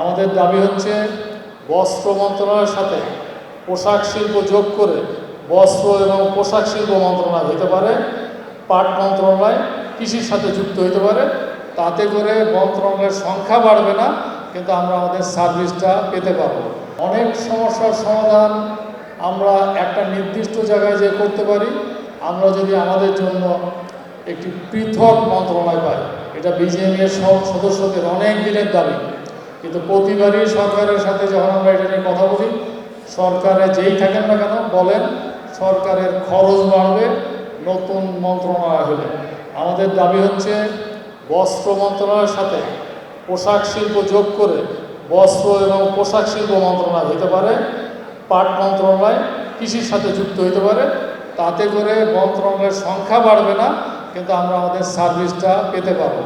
আমাদের দাবি হচ্ছে বস্ত্র মন্ত্রণালয়ের সাথে পোশাক শিল্প যোগ করে বস্ত্র এবং পোশাক শিল্প মন্ত্রণালয় হতে পারে, পাট মন্ত্রণালয়, কৃষির সাথে যুক্ত হতে পারে। তাতে করে মন্ত্রণালয়ের সংখ্যা বাড়বে না, কিন্তু আমরা আমাদের সার্ভিসটা পেতে পারব। অনেক সমস্যার সমাধান আমরা একটা নির্দিষ্ট জায়গায় যে করতে পারি। আমরা যদি আমাদের জন্য একটি পৃথক মন্ত্রণালয় পাই, এটা বিজিএমএর সব সদস্যদের অনেক দিনের দাবি। কিন্তু প্রতিবারই সরকারের সাথে যখন আমরা এটা নিয়ে কথা বলি, সরকারে যেই থাকেন না কেন বলেন, সরকারের খরচ বাড়বে, নতুন মন্ত্রণালয় হলে। আমাদের দাবি হচ্ছে বস্ত্র মন্ত্রণালয়ের সাথে পোশাক শিল্প যোগ করে বস্ত্র এবং পোশাক শিল্প মন্ত্রণালয় হতে পারে, পাট মন্ত্রণালয় কৃষির সাথে যুক্ত হতে পারে, তাতে করে মন্ত্রণালয়ের সংখ্যা বাড়বে না, কিন্তু আমরা আমাদের সার্ভিসটা পেতে পারব।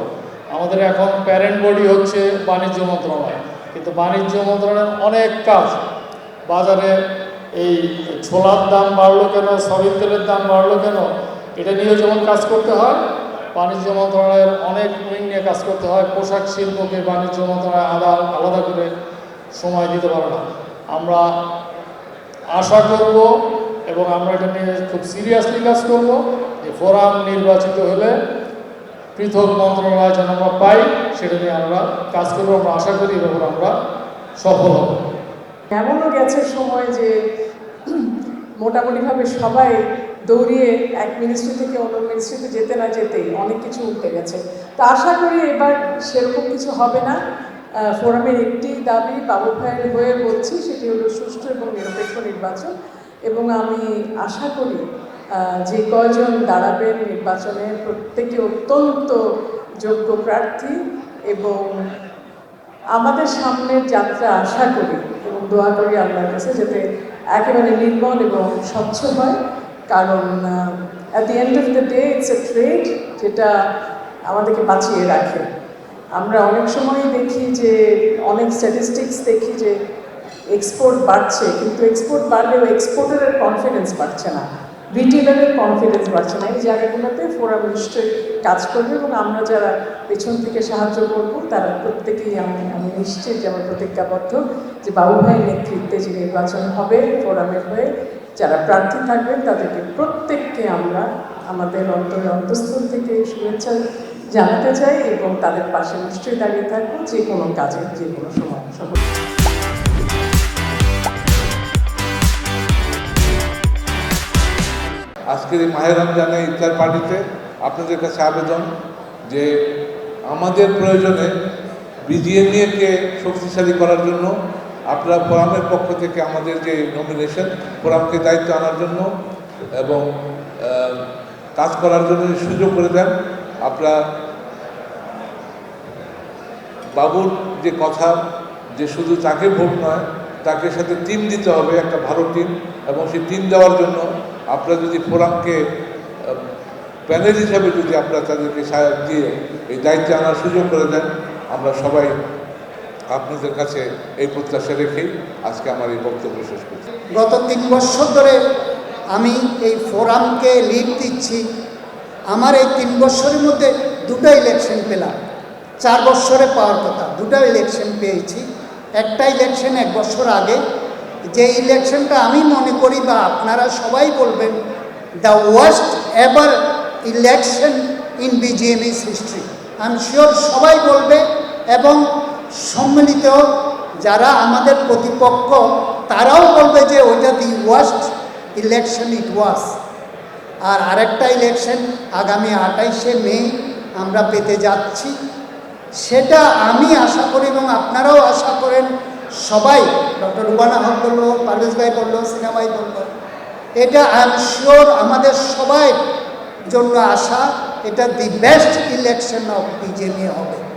আমাদের এখন প্যারেন্ট বডি হচ্ছে বাণিজ্য মন্ত্রণালয়। কিন্তু বাণিজ্য মন্ত্রণালয়ের অনেক কাজ। বাজারে এই ছোলার দাম বাড়লো কেন? সয়াবিন তেলের দাম বাড়লো কেন? এটা নিয়েও যেমন কাজ করতে হয়, বাণিজ্য মন্ত্রণালয়ের অনেক উইং নিয়ে কাজ করতে হয়। পোশাক শিল্পকে বাণিজ্য মন্ত্রণালয় আলাদা আলাদা করে সময় দিতে পারে না। আমরা আশা করব এবং আমরা এটা নিয়ে খুব সিরিয়াসলি কাজ করব যে ফোরাম নির্বাচিত হলে পৃথক মন্ত্রণালয় যেন আমরা পাই, সেটা নিয়ে আমরা কাজ করব, আমরা আশা করি এবং আমরা সফল হব। এমনও গেছে সময় যে মোটামুটিভাবে সবাই দৌড়িয়ে এক মিনিস্ট্রি থেকে অন্য মিনিস্ট্রিতে যেতে না যেতেই অনেক কিছু উঠে গেছে। তা আশা করি এবার সেরকম কিছু হবে না। ফোরামের একটি দাবি বাবু ভাইয়ের হয়ে বলছি, সেটি হলো সুষ্ঠু এবং নিরপেক্ষ নির্বাচন। এবং আমি আশা করি যে কয়জন দাঁড়াবেন নির্বাচনে প্রত্যেকে অত্যন্ত যোগ্য প্রার্থী এবং আমাদের সামনের যাত্রা আশা করি এবং দোয়া করি আল্লাহর কাছে যাতে একেবারে নির্মল এবং স্বচ্ছ হয়। কারণ at the end of the day it's a trade যেটা আমাদেরকে বাঁচিয়ে রাখে। আমরা অনেক সময়ই দেখি যে, অনেক স্ট্যাটিস্টিক্স দেখি যে এক্সপোর্ট বাড়ছে, কিন্তু এক্সপোর্ট বাড়লেও এক্সপোর্টারের কনফিডেন্স বাড়ছে না। রিটেলারের কনফিডেন্স বাড়ছে না। এই জায়গাগুলোতে ফোরাম নিশ্চয়ই কাজ করবে এবং আমরা যারা পেছন থেকে সাহায্য করব, তারা প্রত্যেকেই আমি আমি নিশ্চিত যে আমার প্রতিজ্ঞাবদ্ধ যে বাবু ভাইয়ের নেতৃত্বে যে নির্বাচন হবে ফোরামের হয়ে, যারা প্রার্থী থাকবেন, তাদেরকে প্রত্যেককে আমরা আমাদের অন্তরে অন্তঃস্থল থেকে শুভেচ্ছা জানাতে চাই এবং তাদের পাশে নিশ্চয়ই দাঁড়িয়ে থাকব, যে কোনো কাজে, যে কোনো সময়। সকল আজকের এই মাহের রমজানে ইফতার পার্টিতে আপনাদের কাছে আবেদন যে আমাদের প্রয়োজনে বিজিএমইএকে শক্তিশালী করার জন্য আপনারা ফোরামের পক্ষ থেকে আমাদের যে নমিনেশন ফোরামকে দায়িত্ব আনার জন্য এবং কাজ করার জন্য সুযোগ করে দেন, আপনারা বাবুর যে কথা, যে শুধু তাকে ভোট নয়, তাকে সাথে টিম দিতে হবে, একটা ভালো টিম এবং সেই টিম দেওয়ার জন্য আপনারা যদি ফোরামকে প্যানেল হিসাবে যদি আপনারা তাদেরকে সাহায্য দিয়ে এই দায়িত্বে আনার সুযোগ করে দেন, আমরা সবাই আপনাদের কাছে এই প্রত্যাশা রেখেই আজকে আমার এই বক্তব্য শেষ করছি। গত তিন বছর ধরে আমি এই ফোরামকে লিড দিচ্ছি। আমার এই তিন বছরের মধ্যে দুটো ইলেকশন পেলাম। চার বছরে পাওয়ার কথা, দুটো ইলেকশন পেয়েছি। একটা ইলেকশন এক বছর আগে যে ইলেকশনটা আমি মনে করি বা আপনারা সবাই বলবেন the worst ever election in BGMEA's history আমি শিওর সবাই বলবে এবং সম্মিলিত যারা আমাদের প্রতিপক্ষ, তারাও বলবে যে ওইটা দি ওয়ার্স্ট ইলেকশন ইট ওয়াজ আর আরেকটা ইলেকশন আগামী আঠাইশে মে আমরা পেতে যাচ্ছি। সেটা আমি আশা করি এবং আপনারাও আশা করেন সবাই ডক্টর রুবানা হক বলল, পারভেজ ভাই বলল সিনেমাই বলল। এটা আই এম শিওর আমাদের সবাই জন্য আশা, এটা the best election of BJP হবে।